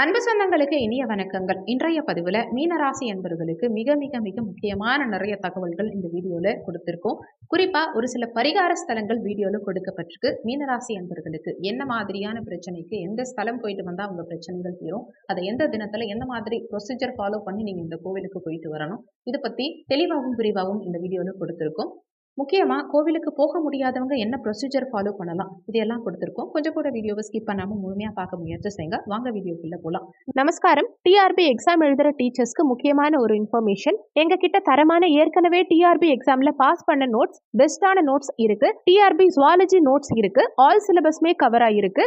அன்பு சொந்தங்களுக்கு இனிய வணக்கங்கள். இன்றைய பதிவில் மீனராசி என்பவர்களுக்கு மிக மிக மிக முக்கியமான நிறைய தகவல்கள் இந்த வீடியோவில் கொடுத்துருக்கோம். குறிப்பாக ஒரு சில பரிகார ஸ்தலங்கள் வீடியோவில் கொடுக்கப்பட்டிருக்கு. மீனராசி என்பவர்களுக்கு என்ன மாதிரியான பிரச்சனைக்கு எந்த ஸ்தலம் போயிட்டு வந்தால் அவங்க பிரச்சனைகள் தீரும் அதை எந்த தினத்தில் எந்த மாதிரி ப்ரொசீஜர் ஃபாலோ பண்ணி நீங்கள் இந்த கோவிலுக்கு போயிட்டு வரணும் இதை பற்றி தெளிவாகவும் விரிவாகவும் இந்த வீடியோவில் கொடுத்துருக்கோம். முக்கியமாக கோவிலுக்கு போக முடியாதவங்க என்ன ப்ரொசீஜர் ஃபாலோ பண்ணலாம்? இதெல்லாம் கொடுத்துருக்கோம். கொஞ்சம் கூட வீடியோவை ஸ்கிப் பண்ணாமல் முழுமையாக பார்க்க முயற்சி செய்யுங்க. வாங்க வீடியோக்குள்ளே போகலாம் நமஸ்காரம். டிஆர்பி எக்ஸாம் எழுதுகிற டீச்சர்ஸ்க்கு முக்கியமான ஒரு இன்ஃபர்மேஷன் எங்க கிட்ட தரமான ஏற்கனவே டிஆர்பி எக்ஸாம்ல பாஸ் பண்ண நோட்ஸ் பெஸ்டான நோட்ஸ் இருக்கு. டிஆர்பி ஜுவாலஜி நோட்ஸ் இருக்கு. ஆல் சிலபஸ்மே கவர் ஆயிருக்கு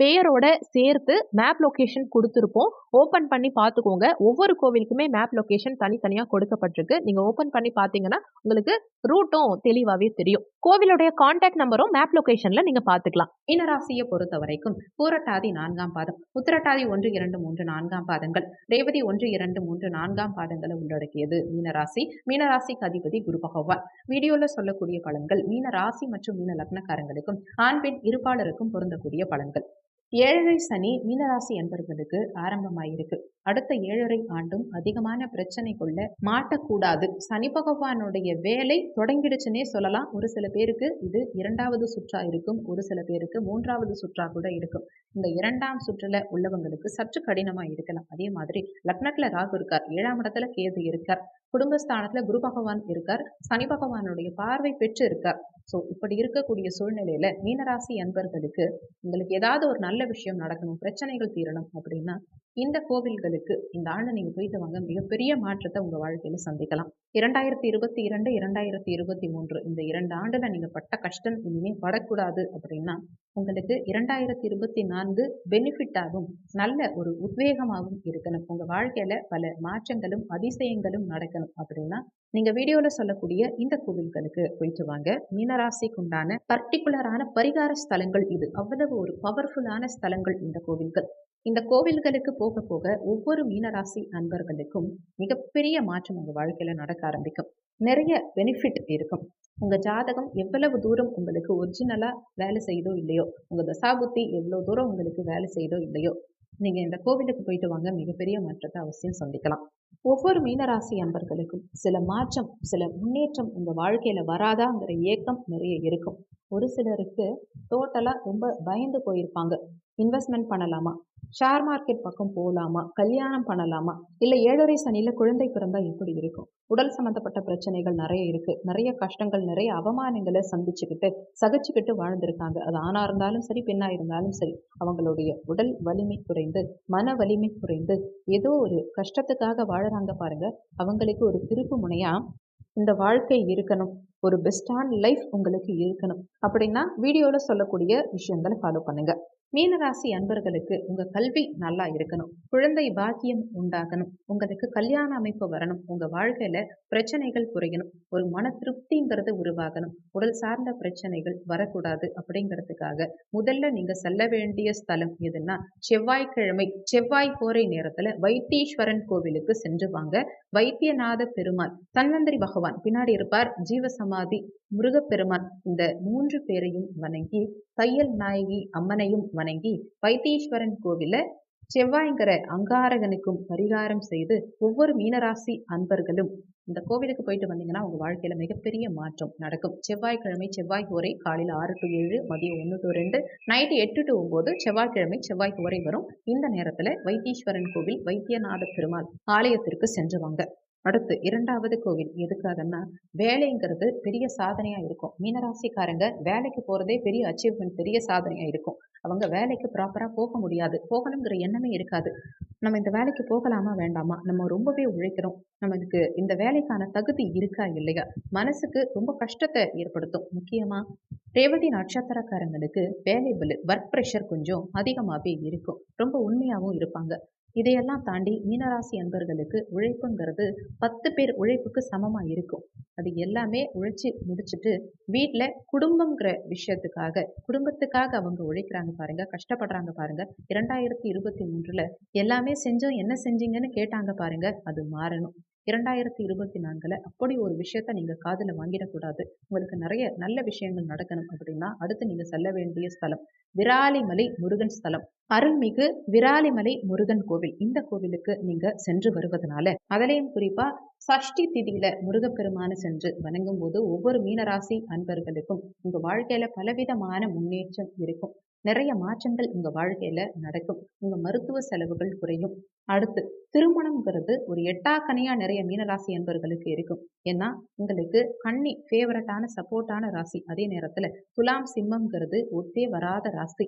பேரோட சேர்த்து மேப் லொக்கேஷன் கொடுத்துருப்போம். ஓப்பன் பண்ணி பார்த்துக்கோங்க. ஒவ்வொரு கோவிலுக்குமே மேப் லொக்கேஷன் தனித்தனியாக கொடுக்கப்பட்டிருக்கு. நீங்கள் ஓப்பன் பண்ணி பார்த்தீங்கன்னா உங்களுக்கு ரூட்டும் தெளிவாகவே தெரியும். கோவிலுடைய கான்டாக்ட் நம்பரும் மேப் லொக்கேஷனில் நீங்கள் பார்த்துக்கலாம். மீனராசியை பொறுத்த வரைக்கும் பூரட்டாதி நான்காம் பாதம் உத்திரட்டாதி ஒன்று இரண்டு மூன்று நான்காம் பாதங்கள் ரேவதி ஒன்று இரண்டு மூன்று நான்காம் பாதங்களை உள்ளடக்கியது மீனராசி மீனராசிக்கு அதிபதி குரு பகவான். வீடியோவில் சொல்லக்கூடிய பலன்கள் மீன ராசி மற்றும் மீன லக்னக்காரங்களுக்கும் ஆண் பெண் இருப்பாளருக்கும் பொருந்தக்கூடிய பலன்கள். ஏழரை சனி மீனராசி என்பவர்களுக்கு ஆரம்பமாயிருக்கு. அடுத்த ஏழரை ஆண்டும் அதிகமான பிரச்சனைக்குள்ள மாட்டக்கூடாது. சனி பகவானுடைய வேலை தொடங்கிடுச்சுன்னே சொல்லலாம். ஒரு சில பேருக்கு இது இரண்டாவது சுற்றா இருக்கும். ஒரு சில பேருக்கு மூன்றாவது சுற்றா கூட இருக்கும். இந்த இரண்டாம் சுற்றுல உள்ளவங்களுக்கு சற்று கடினமா இருக்கலாம். அதே மாதிரி லக்னத்துல ராகு இருக்கார். ஏழாம் இடத்துல கேது இருக்கார். குடும்பஸ்தானத்துல குரு பகவான் இருக்கார். சனி பகவானுடைய பார்வை பெற்று இருக்கார் ஸோ இப்படி இருக்கக்கூடிய சூழ்நிலையில மீனராசி அன்பர்களுக்கு உங்களுக்கு ஏதாவது ஒரு நல்ல விஷயம் நடக்கணும் பிரச்சனைகள் தீரணும் அப்படின்னா இந்த கோவில்களுக்கு இந்த ஆண்டு நீங்க போயிட்டு வாங்க. மிகப்பெரிய மாற்றத்தை உங்க வாழ்க்கையில சந்திக்கலாம். இரண்டாயிரத்தி இருபத்தி இரண்டு இரண்டாயிரத்தி இருபத்தி மூன்று இந்த இரண்டு ஆண்டுல நீங்க பட்ட கஷ்டம் இனிமே படக்கூடாது அப்படின்னா உங்களுக்கு இரண்டாயிரத்தி இருபத்தி நான்கு பெனிஃபிட்டாகவும் நல்ல ஒரு உத்வேகமாகவும் இருக்கணும். உங்க வாழ்க்கையில பல மாற்றங்களும் அதிசயங்களும் நடக்கணும் அப்படின்னா நீங்க வீடியோல சொல்லக்கூடிய இந்த கோவில்களுக்கு போயிட்டு வாங்க. மீனராசிக்கு உண்டான பர்டிகுலரான பரிகார ஸ்தலங்கள் இது. அவ்வளவு ஒரு பவர்ஃபுல்லான ஸ்தலங்கள் இந்த கோவில்கள். இந்த கோவில்களுக்கு போக போக ஒவ்வொரு மீனராசி அன்பர்களுக்கும் மிகப்பெரிய மாற்றம் உங்கள் வாழ்க்கையில் நடக்க ஆரம்பிக்கும். நிறைய பெனிஃபிட் இருக்கும். உங்கள் ஜாதகம் எவ்வளவு தூரம் உங்களுக்கு ஒரிஜினலாக வேலை செய்தோ இல்லையோ உங்கள் தசாபுத்தி எவ்வளோ தூரம் உங்களுக்கு வேலை செய்தோ இல்லையோ நீங்கள் இந்த கோவிலுக்கு போயிட்டு வாங்க மிகப்பெரிய மாற்றத்தை அவசியம் சந்திக்கலாம். ஒவ்வொரு மீனராசி அன்பர்களுக்கும் சில மாற்றம் சில முன்னேற்றம் உங்கள் வாழ்க்கையில் வராதாங்கிற ஏக்கம் நிறைய இருக்கும். ஒரு சிலருக்கு டோட்டலாக ரொம்ப பயந்து போயிருப்பாங்க. இன்வெஸ்ட்மெண்ட் பண்ணலாமா? ஷேர் மார்க்கெட் பக்கம் போகலாமா கல்யாணம் பண்ணலாமா? இல்லை ஏழரை சனியில் குழந்தை பிறந்தால் எப்படி இருக்கும்? உடல் சம்மந்தப்பட்ட பிரச்சனைகள் நிறைய இருக்குது நிறைய கஷ்டங்கள் நிறைய அவமானங்களை சந்திச்சுக்கிட்டு சகிச்சுக்கிட்டு வாழ்ந்திருக்காங்க. அது ஆணாக இருந்தாலும் சரி பெண்ணாக இருந்தாலும் சரி. அவங்களுடைய உடல் வலிமை குறைந்து மன வலிமை குறைந்து ஏதோ ஒரு கஷ்டத்துக்காக வாழறாங்க பாருங்க. அவங்களுக்கு ஒரு திருப்பு முனையாக இந்த வாழ்க்கை இருக்கணும். ஒரு பெஸ்டான லைஃப் உங்களுக்கு இருக்கணும். அப்படின்னா வீடியோவில் சொல்லக்கூடிய விஷயங்களை ஃபாலோ பண்ணுங்க. மீனராசி அன்பர்களுக்கு உங்க கல்வி நல்லா இருக்கணும். குழந்தை பாக்கியம் உண்டாகணும். உங்களுக்கு கல்யாண அமைப்பு வரணும். உங்க வாழ்க்கையில பிரச்சனைகள் குறையணும். ஒரு மன திருப்திங்கிறது உருவாகணும். உடல் சார்ந்த பிரச்சனைகள் வரக்கூடாது அப்படிங்கிறதுக்காக முதல்ல நீங்க செல்ல வேண்டிய ஸ்தலம் எதுன்னா செவ்வாய்க்கிழமை செவ்வாய் போரை நேரத்துல வைத்தீஸ்வரன் கோவிலுக்கு சென்று வாங்க. வைத்தியநாத பெருமாள் தன்வந்திரி பகவான் பின்னாடி இருப்பார். ஜீவசம் சமாதி முருகப்பெருமான் இந்த மூன்று பேரையும் வணங்கி தையல் நாயகி அம்மனையும் வணங்கி வைத்தீஸ்வரன் கோவில செவ்வாய்ங்கிற அங்காரகனுக்கும் பரிகாரம் செய்து ஒவ்வொரு மீனராசி அன்பர்களும் இந்த கோவிலுக்கு போயிட்டு வந்தீங்கன்னா உங்க வாழ்க்கையில மிகப்பெரிய மாற்றம் நடக்கும். செவ்வாய்க்கிழமை செவ்வாய் கோரை காலையில் ஆறு டு ஏழு மதியம் ஒன்று டு ரெண்டு நைட்டு எட்டு டு ஒன்பது செவ்வாய்க்கிழமை செவ்வாய் கோரை வரும். இந்த நேரத்துல வைத்தீஸ்வரன் கோவில் வைத்தியநாத பெருமாள் ஆலயத்திற்கு சென்று வாங்க. அடுத்து இரண்டாவது கோவில் எதுக்காகன்னா வேலைங்கிறது பெரிய சாதனையாக இருக்கும். மீனராசிக்காரங்க வேலைக்கு போகிறதே பெரிய அச்சீவ்மெண்ட் பெரிய சாதனையாக இருக்கும். அவங்க வேலைக்கு ப்ராப்பராக போக முடியாது. போகணுங்கிற எண்ணமே இருக்காது. நம்ம இந்த வேலைக்கு போகலாமா வேண்டாமா? நம்ம ரொம்பவே உழைக்கிறோம். நமக்கு இந்த வேலைக்கான தகுதி இருக்கா இல்லையா? மனசுக்கு ரொம்ப கஷ்டத்தை ஏற்படுத்தும். முக்கியமாக ரேவதி நட்சத்திரக்காரங்களுக்கு வேலை பலு ஒர்க் ப்ரெஷர் கொஞ்சம் அதிகமாகவே இருக்கும். ரொம்ப உண்மையாகவும் இருப்பாங்க. இதையெல்லாம் தாண்டி மீனராசி அன்பர்களுக்கு உழைப்புங்கிறது பத்து பேர் உழைப்புக்கு சமமாக இருக்கும். அது எல்லாமே உழைச்சி முடிச்சுட்டு வீட்டில் குடும்பங்கிற விஷயத்துக்காக குடும்பத்துக்காக அவங்க உழைக்கிறாங்க பாருங்க கஷ்டப்படுறாங்க பாருங்க. இரண்டாயிரத்தி இருபத்தி மூன்றில் எல்லாமே செஞ்சோம் என்ன செஞ்சீங்கன்னு கேட்டாங்க பாருங்க அது மாறணும். இரண்டாயிரத்தி இருபத்தி நான்கில் அப்படி ஒரு விஷயத்தை நீங்கள் காதில் வாங்கிடக்கூடாது. உங்களுக்கு நிறைய நல்ல விஷயங்கள் நடக்கணும் அப்படின்னா அடுத்து நீங்கள் செல்ல வேண்டிய ஸ்தலம் விராலிமலை முருகன் ஸ்தலம். அருள்மிகு விராலிமலை முருகன் கோவில். இந்த கோவிலுக்கு நீங்கள் சென்று வருவதனால அதிலையும் குறிப்பாக சஷ்டி திதியில முருகப்பெருமான சென்று வணங்கும் போது ஒவ்வொரு மீனராசி அன்பர்களுக்கும் உங்கள் வாழ்க்கையில் பலவிதமான முன்னேற்றம் இருக்கும். நிறைய மாற்றங்கள் உங்க வாழ்க்கையில நடக்கும். உங்க மருத்துவ செலவுகள் குறையும். அடுத்து திருமணம்ங்கிறது ஒரு எட்டாக்கனியா நிறைய மீனராசி என்பவர்களுக்கு இருக்கும். ஏன்னா உங்களுக்கு கன்னி ஃபேவரட்டான சப்போர்ட்டான ராசி. அதே நேரத்துல துலாம் சிம்மம்ங்கிறது ஒத்தே வராத ராசி.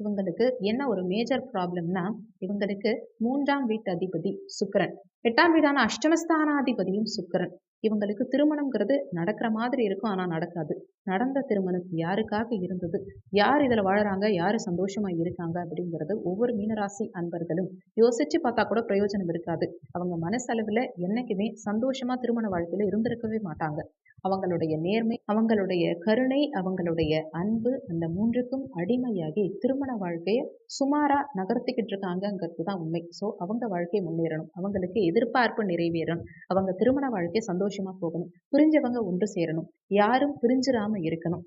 இவங்களுக்கு என்ன ஒரு மேஜர் ப்ராப்ளம்னா இவங்களுக்கு மூன்றாம் வீட்டு அதிபதி சுக்கரன். எட்டாம் வீடான அஷ்டமஸ்தானாதிபதியும் சுக்கிரன். இவங்களுக்கு திருமணம்ங்கிறது நடக்கிற மாதிரி இருக்கும் ஆனால் நடக்காது. நடந்த திருமணம் யாருக்காக இருந்தது? யார் இதில் வாழறாங்க? யார் சந்தோஷமாக இருக்காங்க? அப்படிங்கிறது ஒவ்வொரு மீனராசி அன்பர்களும் யோசிச்சு பார்த்தா கூட பிரயோஜனம் இருக்காது. அவங்க மனசளவில் என்றைக்குமே சந்தோஷமாக திருமண வாழ்க்கையில் இருந்திருக்கவே மாட்டாங்க. அவங்களுடைய நேர்மை அவங்களுடைய கருணை அவங்களுடைய அன்பு அந்த மூன்றுக்கும் அடிமையாகி திருமண வாழ்க்கையை சுமாரா நகர்த்திக்கிட்டு இருக்காங்கங்கிறது தான் உண்மை. ஸோ அவங்க வாழ்க்கை முன்னேறணும். அவங்களுக்கு எதிர்பார்ப்பு நிறைவேறணும். அவங்க திருமண வாழ்க்கை சந்தோஷமா போகணும். பிரிஞ்சவங்க ஒன்று சேரணும். யாரும் பிரிஞ்சிடாம இருக்கணும்.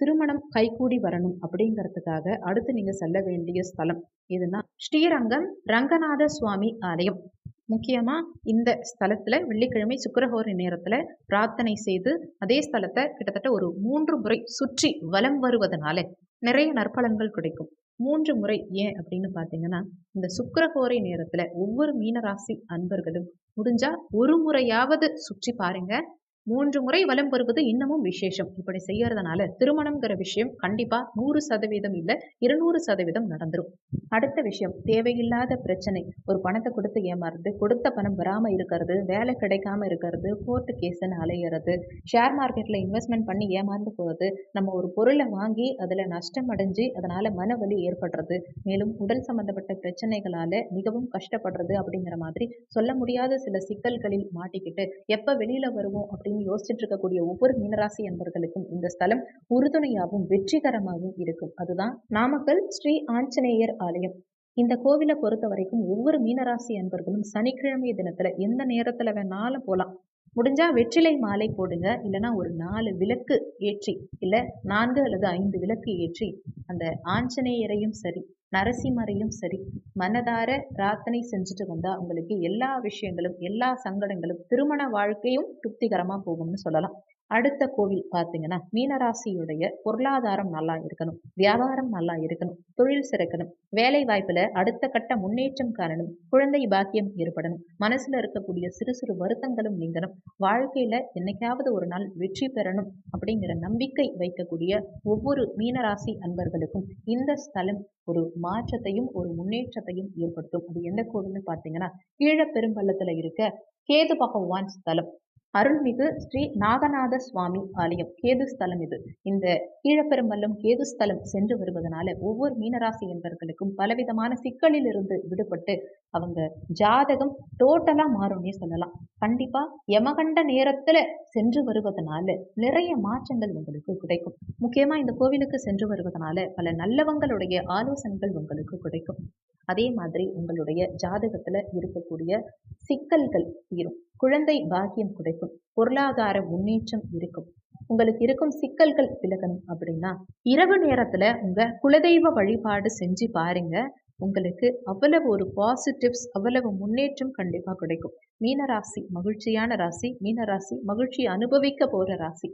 திருமணம் கைகூடி வரணும் அப்படிங்கிறதுக்காக அடுத்து நீங்க செல்ல வேண்டிய ஸ்தலம். இதுனா ஸ்ரீரங்கம் ரங்கநாத சுவாமி ஆலயம். முக்கியமா இந்த ஸ்தலத்துல வெள்ளிக்கிழமை சுக்கிரஹோர நேரத்துல பிரார்த்தனை செய்து அதே ஸ்தலத்தை கிட்டத்தட்ட ஒரு மூன்று முறை சுற்றி வலம் வருவதனால நிறைய நற்பலன்கள் கிடைக்கும். மூன்று முறை ஏன் அப்படின்னு பார்த்தீங்கன்னா இந்த சுக்கிரஹோரை நேரத்துல ஒவ்வொரு மீனராசி அன்பர்களும் முடிஞ்சா ஒரு முறையாவது சுற்றி பாருங்க. மூன்று முறை வலம் வருவது இன்னமும் விசேஷம். இப்படி செய்யறதுனால திருமணம்ங்கிற விஷயம் கண்டிப்பா நூறு சதவீதம் இல்ல இருநூறு சதவீதம் நடந்துரும். அடுத்த விஷயம் தேவையில்லாத பிரச்சனை. ஒரு பணத்தை கொடுத்து ஏமாறுறது கொடுத்த பணம் வராம இருக்கிறது வேலை கிடைக்காம இருக்கிறது கோர்ட்டு கேஸ்ன்னு அலையிறது ஷேர் மார்க்கெட்ல இன்வெஸ்ட்மெண்ட் பண்ணி ஏமாந்து போகிறது நம்ம ஒரு பொருளை வாங்கி அதுல நஷ்டம் அடைஞ்சு அதனால மனவலி ஏற்படுறது மேலும் உடல் சம்பந்தப்பட்ட பிரச்சனைகளால மிகவும் கஷ்டப்படுறது அப்படிங்கிற மாதிரி சொல்ல முடியாத சில சிக்கல்களில் மாட்டிக்கிட்டு எப்ப வெளியில வருவோம் அப்படின்னு யோசிச்சுட்டு இருக்கக்கூடிய ஒவ்வொரு மீனராசி என்பர்களுக்கும் இந்த ஸ்தலம் உறுதுணையாகவும் வெற்றிகரமாகவும் இருக்கும். அதுதான் நாமக்கல் ஸ்ரீ ஆஞ்சநேயர் ஆலயம். இந்த கோவிலை பொறுத்த வரைக்கும் ஒவ்வொரு மீனராசி அன்பர்களும் சனிக்கிழமை தினத்துல எந்த நேரத்துல வேணாலும் போகலாம் முடிஞ்சா வெற்றிலை மாலை போடுங்க. இல்லைன்னா ஒரு நாலு விளக்கு ஏற்றி இல்லை நான்கு அல்லது ஐந்து விளக்கு ஏற்றி அந்த ஆஞ்சநேயரையும் சரி நரசிம்மரையும் சரி மனதார பிரார்த்தனை செஞ்சுட்டு வந்தா உங்களுக்கு எல்லா விஷயங்களும் எல்லா சங்கடங்களும் திருமண வாழ்க்கையும் திருப்திகரமா போகும்னு சொல்லலாம். அடுத்த கோவில் பார்த்தீங்கன்னா மீனராசியுடைய பொருளாதாரம் நல்லா இருக்கணும் வியாபாரம் நல்லா இருக்கணும் தொழில் சிறக்கணும் வேலை வாய்ப்புல அடுத்த கட்ட முன்னேற்றம் காணணும் குழந்தை பாக்கியம் ஏற்படணும் மனசுல இருக்கக்கூடிய சிறு சிறு வருத்தங்களும் நீங்கணும் வாழ்க்கையில என்னைக்காவது ஒரு நாள் வெற்றி பெறணும் அப்படிங்கிற நம்பிக்கை வைக்கக்கூடிய ஒவ்வொரு மீனராசி அன்பர்களுக்கும் இந்த ஸ்தலம் ஒரு மாற்றத்தையும் ஒரு முன்னேற்றத்தையும் ஏற்படுத்தும். அது எந்த கோவில்னு பார்த்தீங்கன்னா கீழப்பெரும்பள்ளத்துல இருக்க கேது பகவான் ஸ்தலம். அருள்மிகு ஸ்ரீ நாகநாத சுவாமி ஆலயம் கேதுஸ்தலம் இது. இந்த கீழப்பெரும்பள்ளம் கேது ஸ்தலம் சென்று வருவதனால ஒவ்வொரு மீனராசி என்பவர்களுக்கும் பலவிதமான சிக்கலில் இருந்து விடுபட்டு அவங்க ஜாதகம் டோட்டலா மாறும்னே சொல்லலாம். கண்டிப்பா யமகண்ட நேரத்துல சென்று வருவதனால நிறைய மாற்றங்கள் உங்களுக்கு கிடைக்கும். முக்கியமா இந்த கோவிலுக்கு சென்று வருவதனால பல நல்லவங்களுடைய ஆலோசனைகள் உங்களுக்கு கிடைக்கும். அதே மாதிரி உங்களுடைய ஜாதகத்துல இருக்கக்கூடிய சிக்கல்கள் தீரும். குழந்தை பாக்கியம் கிடைக்கும். பொருளாதார முன்னேற்றம் இருக்கும். உங்களுக்கு இருக்கும் சிக்கல்கள் விலகணும் அப்படின்னா இரவு நேரத்துல உங்க குலதெய்வ வழிபாடு செஞ்சு பாருங்க. உங்களுக்கு அவ்வளவு ஒரு பாசிட்டிவ்ஸ் அவ்வளவு முன்னேற்றம் கண்டிப்பா கிடைக்கும். மீனராசி மகிழ்ச்சியான ராசி மீனராசி மகிழ்ச்சி அனுபவிக்க போற ராசி.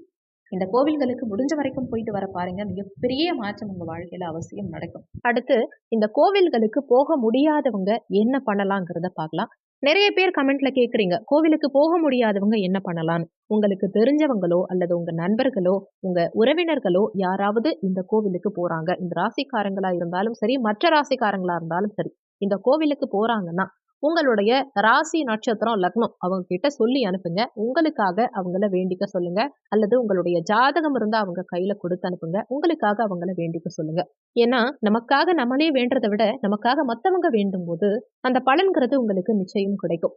இந்த கோவில்களுக்கு முடிஞ்ச வரைக்கும் போயிட்டு வர பாருங்க. மிகப்பெரிய மாற்றம் உங்க வாழ்க்கையில அவசியம் நடக்கும். அடுத்து இந்த கோவில்களுக்கு போக முடியாதவங்க என்ன பண்ணலாங்கிறத பார்க்கலாம். நிறைய பேர் கமெண்ட்ல கேக்குறீங்க. கோவிலுக்கு போக முடியாதவங்க என்ன பண்ணலாம் உங்களுக்கு தெரிஞ்சவங்களோ அல்லது உங்க நண்பர்களோ உங்க உறவினர்களோ யாராவது இந்த கோவிலுக்கு போறாங்க. இந்த ராசிக்காரங்களா இருந்தாலும் சரி மற்ற ராசிக்காரங்களா இருந்தாலும் சரி இந்த கோவிலுக்கு போறாங்கன்னா உங்களுடைய ராசி நட்சத்திரம் லக்னம் அவங்க கிட்ட சொல்லி அனுப்புங்க. உங்களுக்காக அவங்கள வேண்டிக்க சொல்லுங்க. அல்லது உங்களுடைய ஜாதகம் இருந்தா அவங்க கையில கொடுத்து அனுப்புங்க. உங்களுக்காக அவங்கள வேண்டிக்க சொல்லுங்க. ஏன்னா நமக்காக நம்மளே வேண்டதை விட நமக்காக மத்தவங்க வேண்டும் போது அந்த பலன்கிறது உங்களுக்கு நிச்சயம் கிடைக்கும்.